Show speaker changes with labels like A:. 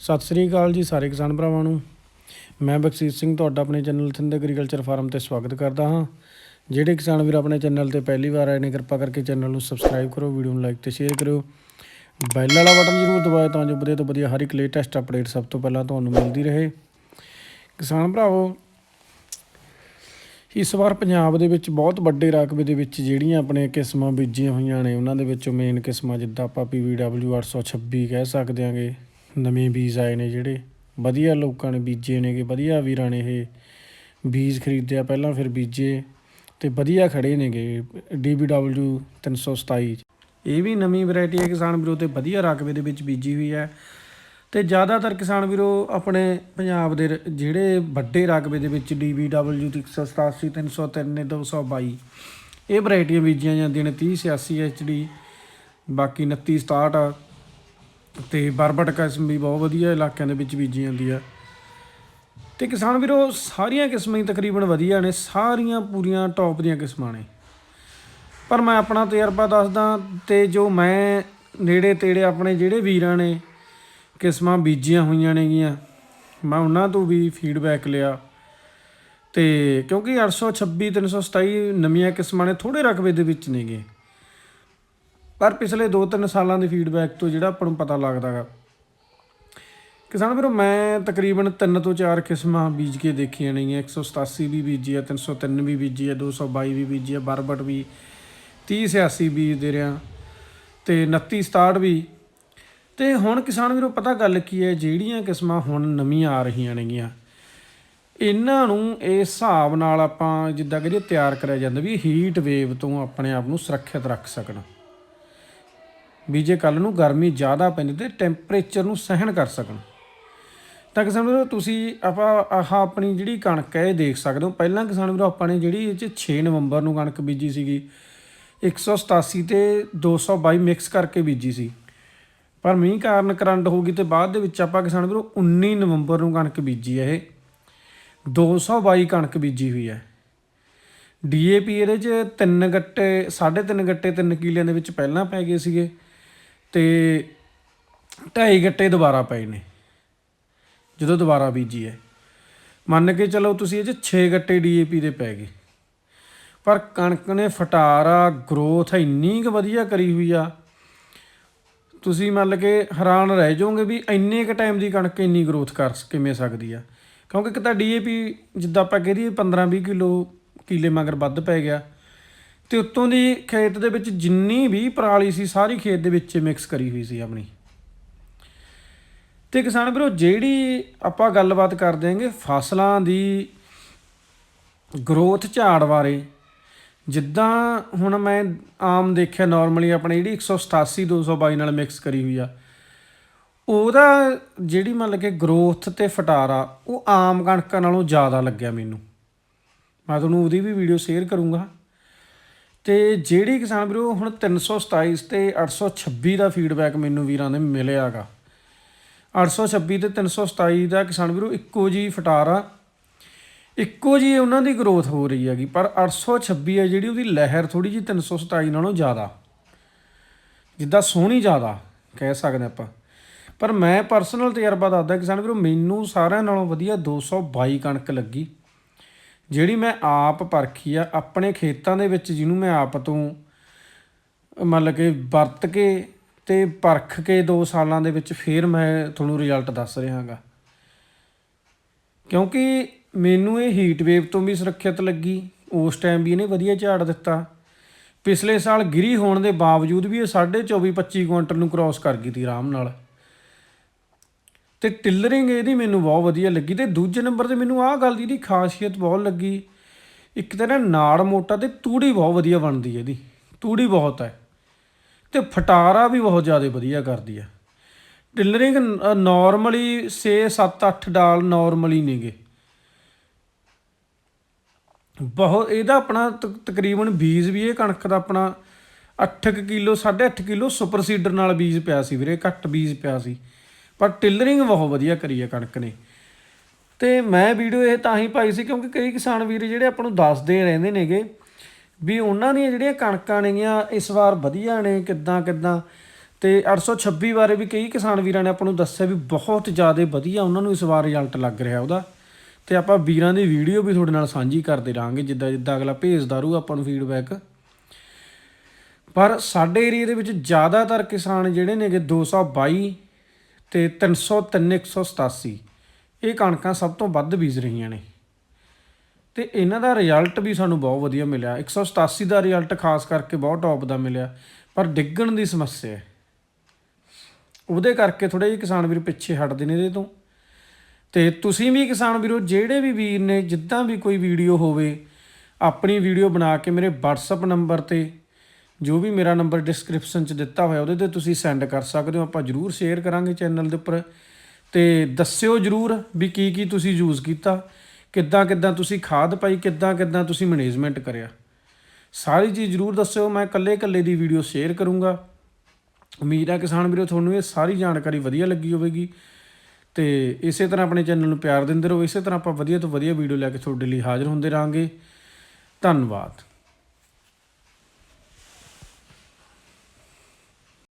A: ਸਤਿ ਸ੍ਰੀ ਅਕਾਲ ਜੀ ਸਾਰੇ ਕਿਸਾਨ ਭਰਾਵਾਂ ਨੂੰ। ਮੈਂ ਬਖਸ਼ੀਸ਼ ਸਿੰਘ ਤੁਹਾਡਾ ਆਪਣੇ ਚੈਨਲ ਥਿੰਦ ਐਗਰੀਕਲਚਰ ਫਾਰਮ ਤੇ ਸਵਾਗਤ ਕਰਦਾ ਹਾਂ। ਜਿਹੜੇ ਕਿਸਾਨ ਵੀਰ ਆਪਣੇ ਚੈਨਲ ਤੇ ਪਹਿਲੀ ਵਾਰ ਆਏ ਨੇ, ਕਿਰਪਾ ਕਰਕੇ ਚੈਨਲ ਨੂੰ ਸਬਸਕ੍ਰਾਈਬ ਕਰੋ, ਵੀਡੀਓ ਨੂੰ ਲਾਈਕ ਤੇ ਸ਼ੇਅਰ ਕਰਿਓ। ਬੈਲ ਵਾਲਾ ਬਟਨ ਜ਼ਰੂਰ ਦਬਾਓ ਤਾਂ ਜੋ ਵਧੀਆ ਤੋਂ ਵਧੀਆ ਹਰ ਇੱਕ ਲੇਟੈਸਟ ਅਪਡੇਟ ਸਭ ਤੋਂ ਪਹਿਲਾਂ ਤੁਹਾਨੂੰ ਮਿਲਦੀ ਰਹੇ। ਕਿਸਾਨ ਭਰਾਵੋ, ਇਸ ਵਾਰ ਪੰਜਾਬ ਦੇ ਵਿੱਚ ਬਹੁਤ ਵੱਡੇ ਰਾਕਬੇ ਦੇ ਵਿੱਚ ਜਿਹੜੀਆਂ ਆਪਣੇ ਕਿਸਮਾਂ ਬੀਜੀਆਂ ਹੋਈਆਂ ਨੇ, ਉਹਨਾਂ ਦੇ ਵਿੱਚੋਂ ਮੇਨ ਕਿਸਮਾਂ ਜਿੱਦਾਂ ਆਪਾਂ PVW 826 ਕਹਿ ਸਕਦੇ ਆਂਗੇ। ਨਵੇਂ ਬੀਜ ਆਏ ਨੇ ਜਿਹੜੇ। ਵਧੀਆ ਲੋਕਾਂ ਨੇ ਬੀਜੇ ਨੇਗੇ, ਵਧੀਆ ਵੀਰਾਂ ਨੇ ਇਹ ਬੀਜ ਖਰੀਦਿਆ, ਪਹਿਲਾਂ ਫਿਰ ਬੀਜੇ ਤੇ ਵਧੀਆ ਖੜੇ ਨੇਗੇ DBW 327 ਇਹ ਵੀ ਨਵੀਂ ਵੈਰਾਈਟੀ ਹੈ ਕਿਸਾਨ ਵੀਰੋ ਤੇ ਵਧੀਆ ਰਕਬੇ ਦੇ ਵਿੱਚ ਬੀਜੀ ਹੋਈ ਹੈ। ਤੇ ਜ਼ਿਆਦਾਤਰ ਕਿਸਾਨ ਵੀਰੋ ਆਪਣੇ ਪੰਜਾਬ ਦੇ ਜਿਹੜੇ ਵੱਡੇ ਰਕਬੇ ਦੇ ਵਿੱਚ DBW 187 303 222 ਇਹ ਵੈਰਾਈਟੀਆਂ ਬੀਜੀਆਂ ਜਾਂਦੀਆਂ ਨੇ 30 86 HD ਬਾਕੀ 29 67 ਤੇ ਬਰਬਟ ਕਿਸਮ ਵੀ ਬਹੁਤ ਵਧੀਆ ਇਲਾਕਿਆਂ ਦੇ ਵਿੱਚ ਬੀਜੀ ਜਾਂਦੀ ਆ। ਤੇ ਕਿਸਾਨ ਵੀਰੋ, ਸਾਰੀਆਂ ਕਿਸਮਾਂ ਹੀ ਤਕਰੀਬਨ ਵਧੀਆ ਨੇ, ਸਾਰੀਆਂ ਪੂਰੀਆਂ ਟੌਪ ਦੀਆਂ ਕਿਸਮਾਂ ਨੇ। ਪਰ ਮੈਂ ਆਪਣਾ ਤਜਰਬਾ ਦੱਸਦਾ ਤੇ ਜੋ ਮੈਂ ਨੇੜੇ ਤੇੜੇ ਆਪਣੇ ਜਿਹੜੇ ਵੀਰਾਂ ਨੇ ਕਿਸਮਾਂ ਬੀਜੀਆਂ ਹੋਈਆਂ ਨੇਗੀਆਂ, ਮੈਂ ਉਹਨਾਂ ਤੋਂ ਵੀ ਫੀਡਬੈਕ ਲਿਆ। ਤੇ ਕਿਉਂਕਿ 826 327 ਨਵੀਆਂ ਕਿਸਮਾਂ ਨੇ ਥੋੜੇ ਰਕਬੇ ਦੇ ਵਿੱਚ ਨੇਗੇ। ਪਰ ਪਿਛਲੇ 2-3 ਸਾਲਾਂ ਦੀ ਫੀਡਬੈਕ ਤੋਂ ਜਿਹੜਾ ਆਪਾਂ ਨੂੰ ਪਤਾ ਲੱਗਦਾ ਲੱਗਦਾਗਾ ਕਿਸਾਨ ਵੀਰੋ, ਮੈਂ ਤਕਰੀਬਨ 3 ਤੋਂ 4 ਕਿਸਮਾਂ ਬੀਜ ਕੇ ਦੇਖੀਆਂ ਨੇਗੀਆਂ 187 ਵੀ ਬੀਜੀ ਆ 303 ਵੀ ਬੀਜੀ ਆ 222 ਵੀ ਬੀਜੀ ਆ, ਬਰਬਟ ਵੀ 3086 ਬੀਜ ਦੇ ਰਿਆਂ ਤੇ 2967 ਵੀ। ਤੇ ਹੁਣ ਕਿਸਾਨ ਵੀਰੋ, ਪਤਾ ਗੱਲ ਕੀ ਹੈ, ਜਿਹੜੀਆਂ ਕਿਸਮਾਂ ਹੁਣ ਨਵੀਆਂ ਆ ਰਹੀਆਂ ਨੇਗੀਆਂ ਇਹਨਾਂ ਨੂੰ ਇਸ ਹਿਸਾਬ ਨਾਲ ਆਪਾਂ ਜਿੱਦਾਂ ਕਿ ਤਿਆਰ ਕਰਿਆ ਜਾਂਦਾ ਵੀ ਹੀਟ ਵੇਵ ਤੋਂ ਆਪਣੇ ਆਪ ਨੂੰ ਸੁਰੱਖਿਅਤ ਰੱਖ ਸਕਣ। ਵੀ ਜੇ ਕੱਲ ਨੂੰ ਗਰਮੀ ਜ਼ਿਆਦਾ ਪੈਂਦੀ ਤੇ ਟੈਂਪਰੇਚਰ ਨੂੰ ਸਹਿਣ ਕਰ ਸਕਣ। ਤਾਂ ਕਿਸਾਨ ਵੀਰੋ, ਤੁਸੀਂ ਆਪਾਂ ਆਹ ਆਪਣੀ ਜਿਹੜੀ ਕਣਕ ਹੈ, ਇਹ ਦੇਖ ਸਕਦੇ ਹੋ। ਪਹਿਲਾਂ ਕਿਸਾਨ ਵੀਰੋ, ਆਪਾਂ ਨੇ ਜਿਹੜੀ ਇਹ 'ਚ 6 ਨਵੰਬਰ ਨੂੰ ਕਣਕ ਬੀਜੀ ਸੀਗੀ 187 ਤੇ 222 ਮਿਕਸ ਕਰਕੇ ਬੀਜੀ ਸੀ। ਪਰ ਮੀਂਹ ਕਾਰਨ ਕਰੰਟ ਹੋ ਗਈ ਤੇ ਬਾਅਦ ਦੇ ਵਿੱਚ ਆਪਾਂ ਕਿਸਾਨ ਵੀਰੋ 19 ਨਵੰਬਰ ਨੂੰ ਕਣਕ ਬੀਜੀ ਹੈ ਇਹ। 222 ਕਣਕ ਬੀਜੀ ਹੋਈ ਹੈ। ਡੀਏਪੀ ਇਹਦੇ 'ਚ ਤਿੰਨ ਗੱਟੇ 3.5 ਗੱਟੇ 3 ਕਿਲਿਆਂ ਦੇ ਵਿੱਚ ਪਹਿਲਾਂ ਪੈ ਗਏ ਸੀਗੇ। ਤੇ ਢਾਈ ਗੱਟੇ ਦੁਬਾਰਾ ਪਏ ਨੇ, ਜਦੋਂ ਦੁਬਾਰਾ ਬੀਜੀ ਹੈ। ਮੰਨ ਕੇ ਚਲੋ ਤੁਸੀਂ ਇਹ 'ਚ 6 ਗੱਟੇ ਡੀਏਪੀ ਦੇ ਪੈ ਗਏ, ਪਰ ਕਣਕ ਨੇ ਫਟਾਰਾ, ਗਰੋਥ ਇੰਨੀ ਕੁ ਵਧੀਆ ਕਰੀ ਹੋਈ ਆ, ਤੁਸੀਂ ਮੰਨ ਕੇ ਹੈਰਾਨ ਰਹਿ ਜਾਓਗੇ ਵੀ ਇੰਨੇ ਕੁ ਟਾਈਮ ਦੀ ਕਣਕ ਇੰਨੀ ਗਰੋਥ ਕਰ ਸ- ਕਿਵੇਂ ਸਕਦੀ ਆ। ਕਿਉਂਕਿ ਇੱਕ ਤਾਂ ਡੀਏਪੀ ਜਿੱਦਾਂ ਆਪਾਂ ਕਹਿ ਦਈਏ 15-20 ਕਿਲੋ ਕਿਲੇ ਮਗਰ ਵੱਧ ਪੈ ਗਿਆ ਤੇ ਉੱਤੋਂ ਦੀ ਖੇਤ ਦੇ ਵਿੱਚ ਜਿੰਨੀ ਵੀ ਪਰਾਲੀ ਸੀ, ਸਾਰੀ ਖੇਤ ਦੇ ਵਿੱਚ ਮਿਕਸ ਕਰੀ ਹੋਈ ਸੀ ਆਪਣੀ। ਤੇ ਕਿਸਾਨ ਵੀਰੋ, ਜਿਹੜੀ ਆਪਾਂ ਗੱਲਬਾਤ ਕਰਦੇ ਆਂਗੇ ਫਸਲਾਂ ਦੀ ਗਰੋਥ ਝਾੜ ਬਾਰੇ, ਜਿੱਦਾਂ ਹੁਣ ਮੈਂ ਆਮ ਦੇਖਿਆ ਨਾਰਮਲੀ ਆਪਣੇ ਜਿਹੜੀ 187 222 ਨਾਲ ਮਿਕਸ ਕਰੀ ਹੋਈ ਆ, ਉਹਦਾ ਜਿਹੜੀ ਮਤਲਬ ਕਿ ਗਰੋਥ ਤੇ ਫਟਾਰਾ, ਉਹ ਆਮ ਕਣਕਾਂ ਨਾਲੋਂ ਜ਼ਿਆਦਾ ਲੱਗਿਆ ਮੈਨੂੰ। ਮੈਂ ਤੁਹਾਨੂੰ ਉਹਦੀ ਵੀ ਵੀਡੀਓ ਸ਼ੇਅਰ ਕਰੂੰਗਾ। ਤੇ ਜਿਹੜੀ ਕਿਸਾਨ ਵੀਰੋ, ਹੁਣ 327 ਤੇ 826 ਦਾ ਫੀਡਬੈਕ ਮੈਨੂੰ ਵੀਰਾਂ ਨੇ ਮਿਲਿਆਗਾ। 826 ਤੇ 327 ਦਾ ਕਿਸਾਨ ਵੀਰੋ, ਇੱਕੋ ਜੀ ਫਟਾਰਾ ਇੱਕੋ ਜੀ ਉਹਨਾਂ ਦੀ ਗਰੋਥ ਹੋ ਰਹੀ ਹੈਗੀ, ਪਰ 826 ਹੈ ਜਿਹੜੀ ਉਹਦੀ ਲਹਿਰ ਥੋੜੀ ਜੀ 327 ਨਾਲੋਂ ਜ਼ਿਆਦਾ। ਜਿੱਦਾਂ ਸੋਹਣੀ ਜ਼ਿਆਦਾ, ਕਹਿ ਸਕਦੇ ਆਪਾਂ। ਪਰ ਮੈਂ ਪਰਸਨਲ ਤਜਰਬਾ ਦੱਸਦਾ, ਕਿਸਾਨ ਵੀਰੋ, ਮੈਨੂੰ ਸਾਰਿਆਂ ਨਾਲੋਂ ਵਧੀਆ 222 ਕਣਕ ਲੱਗੀ। ਜਿਹੜੀ ਮੈਂ ਆਪ ਪਰਖੀ ਆ, ਆਪਣੇ ਖੇਤਾਂ ਦੇ ਵਿੱਚ ਜਿਹਨੂੰ ਮੈਂ ਆਪ ਤੋਂ, ਮਤਲਬ ਕਿ ਵਰਤ ਕੇ ਤੇ ਪਰਖ ਕੇ 2 ਸਾਲਾਂ ਦੇ ਵਿੱਚ ਫੇਰ ਮੈਂ ਤੁਹਾਨੂੰ ਰਿਜ਼ਲਟ ਦੱਸ ਰਿਹਾਗਾ। ਕਿਉਂਕਿ ਮੈਨੂੰ ਇਹ ਹੀਟ ਵੇਵ ਤੋਂ ਵੀ ਸੁਰੱਖਿਅਤ ਲੱਗੀ, ਉਸ ਟਾਈਮ ਵੀ ਇਹਨੇ ਵਧੀਆ ਝਾੜ ਦਿੱਤਾ। ਪਿਛਲੇ ਸਾਲ ਗਿਰੀ ਹੋਣ ਦੇ ਬਾਵਜੂਦ ਵੀ ਇਹ 24 25 ਕੁਇੰਟਲ ਨੂੰ ਕ੍ਰਾਸ ਕਰ ਗਈ ਤੀ ਆਰਾਮ ਨਾਲ। ਤੇ ਟਿਲਰਿੰਗ ਇਹਦੀ ਮੈਨੂੰ ਬਹੁਤ ਵਧੀਆ ਲੱਗੀ ਤੇ ਦੂਜੇ ਨੰਬਰ ਤੇ ਮੈਨੂੰ ਆਹ ਗੱਲ ਦੀ ਇਹਦੀ ਖਾਸੀਅਤ ਬਹੁਤ ਲੱਗੀ। ਇੱਕ ਤਾਂ ਨਾ ਨਾੜ ਮੋਟਾ ਤੇ ਤੂੜੀ ਬਹੁਤ ਵਧੀਆ ਬਣਦੀ ਹੈ ਇਹਦੀ। ਤੂੜੀ ਬਹੁਤ ਹੈ। ਤੇ ਫਟਾਰਾ ਵੀ ਬਹੁਤ ਜ਼ਿਆਦਾ ਵਧੀਆ ਕਰਦੀ ਹੈ। ਟਿਲਰਿੰਗ ਨਾਰਮਲੀ 6 7 8 ਡਾਲ ਨਾਰਮਲੀ ਨੇਗੇ। ਬਹੁਤ, ਇਹਦਾ ਆਪਣਾ ਤਕ- ਤਕਰੀਬਨ ਬੀਜ ਵੀ ਇਹ ਕਣਕ ਦਾ ਆਪਣਾ 8 ਕਿਲੋ 8.5 ਕਿਲੋ ਸੁਪਰ ਸੀਡਰ ਨਾਲ ਬੀਜ ਪਿਆ ਸੀ ਵੀਰੇ, ਘੱਟ ਬੀਜ ਪਿਆ ਸੀ। ਪਰ ਟਿਲਰਿੰਗ ਬਹੁਤ ਵਧੀਆ ਕਰੀ ਹੈ ਕਣਕ ਨੇ। ਤੇ ਮੈਂ ਵੀਡੀਓ ਇਹ ਤਾਂ ਹੀ ਪਾਈ ਸੀ ਕਿਉਂਕਿ ਕਈ ਕਿਸਾਨ ਵੀਰ ਜਿਹੜੇ ਆਪਾਂ ਨੂੰ ਦੱਸਦੇ ਰਹਿੰਦੇ ਨੇਗੇ ਵੀ ਉਹਨਾਂ ਦੀਆਂ ਜਿਹੜੀਆਂ ਕਣਕਾਂ ਨੇਗੀਆਂ ਇਸ ਵਾਰ ਵਧੀਆ ਨੇ ਕਿੱਦਾਂ ਕਿੱਦਾਂ। ਤੇ ਤੇ 826 ਬਾਰੇ ਵੀ ਕਈ ਕਿਸਾਨ ਵੀਰਾਂ ਨੇ ਆਪਾਂ ਨੂੰ ਦੱਸਿਆ ਵੀ ਬਹੁਤ ਜ਼ਿਆਦਾ ਵਧੀਆ ਉਹਨਾਂ ਨੂੰ ਇਸ ਵਾਰ ਰਿਜ਼ਲਟ ਲੱਗ ਰਿਹਾ ਉਹਦਾ। ਤੇ ਆਪਾਂ ਵੀਰਾਂ ਦੀ ਵੀਡੀਓ ਵੀ ਤੁਹਾਡੇ ਨਾਲ ਸਾਂਝੀ ਕਰਦੇ ਰਹਾਂਗੇ ਜਿੱਦਾਂ ਜਿੱਦਾਂ ਅਗਲਾ ਭੇਜਦਾ ਰੂ ਆਪਾਂ ਨੂੰ ਫੀਡਬੈਕ ਪਰ ਸਾਡੇ ਏਰੀਆ ਦੇ ਵਿੱਚ ਜ਼ਿਆਦਾਤਰ ਕਿਸਾਨ ਜਿਹੜੇ ਨੇਗੇ 222 ਤੇ 303 187 ਇਹ ਕਣਕਾਂ ਸਭ ਤੋਂ ਵੱਧ ਬੀਜ ਰਹੀਆਂ ਨੇ। ਤੇ ਇਹਨਾਂ ਦਾ ਰਿਜ਼ਲਟ ਵੀ ਸਾਨੂੰ ਬਹੁਤ ਵਧੀਆ ਮਿਲਿਆ। 187 ਦਾ ਰਿਜ਼ਲਟ ਖਾਸ ਕਰਕੇ ਬਹੁਤ ਟੌਪ ਦਾ ਮਿਲਿਆ। ਪਰ ਡਿੱਗਣ ਦੀ ਸਮੱਸਿਆ ਹੈ। ਉਹਦੇ ਕਰਕੇ ਥੋੜੇ ਜਿਹੇ ਕਿਸਾਨ ਵੀਰ ਪਿੱਛੇ ਹਟਦੇ ਨੇ ਇਹਦੇ ਤੋਂ। ਤੇ ਤੁਸੀਂ ਵੀ ਕਿਸਾਨ ਵੀਰੋ, ਜਿਹੜੇ ਵੀ ਵੀਰ ਨੇ, ਜਿੱਦਾਂ ਵੀ ਕੋਈ ਵੀਡੀਓ ਹੋਵੇ, ਆਪਣੀ ਵੀਡੀਓ ਬਣਾ ਕੇ ਮੇਰੇ WhatsApp ਨੰਬਰ ਤੇ ਜੋ ਵੀ ਮੇਰਾ ਨੰਬਰ ਡਿਸਕ੍ਰਿਪਸ਼ਨ 'ਚ ਦਿੱਤਾ ਹੋਇਆ, ਉਹਦੇ ਤੇ ਤੁਸੀਂ ਸੈਂਡ ਕਰ ਸਕਦੇ ਹੋ। ਆਪਾਂ ਜਰੂਰ ਸ਼ੇਅਰ ਕਰਾਂਗੇ ਚੈਨਲ ਦੇ ਉੱਪਰ। ਤੇ ਦੱਸਿਓ ਜਰੂਰ ਵੀ ਕੀ ਕੀ ਤੁਸੀਂ ਯੂਜ਼ ਕੀਤਾ, ਕਿੱਦਾਂ ਕਿੱਦਾਂ ਤੁਸੀਂ ਖਾਦ ਪਾਈ, ਕਿੱਦਾਂ ਕਿੱਦਾਂ ਤੁਸੀਂ ਮੈਨੇਜਮੈਂਟ ਕਰਿਆ। ਸਾਰੀ ਚੀਜ਼ ਜਰੂਰ ਦੱਸਿਓ, ਮੈਂ ਇਕੱਲੇ ਇਕੱਲੇ ਦੀ ਵੀਡੀਓ ਸ਼ੇਅਰ ਕਰੂੰਗਾ। ਉਮੀਦ ਹੈ ਕਿਸਾਨ ਵੀਰੋ, ਤੁਹਾਨੂੰ ਇਹ ਸਾਰੀ ਜਾਣਕਾਰੀ ਵਧੀਆ ਲੱਗੀ ਹੋਵੇਗੀ। ਤੇ ਇਸੇ ਤਰ੍ਹਾਂ ਆਪਣੇ ਚੈਨਲ ਨੂੰ ਪਿਆਰ ਦਿੰਦੇ ਰਹੋ। ਇਸੇ ਤਰ੍ਹਾਂ ਆਪਾਂ ਵਧੀਆ ਤੋਂ ਵਧੀਆ ਵੀਡੀਓ ਲੈ ਕੇ ਤੁਹਾਡੇ ਲਈ ਹਾਜ਼ਰ ਹੁੰਦੇ ਰਹਾਂਗੇ। ਧੰਨਵਾਦ।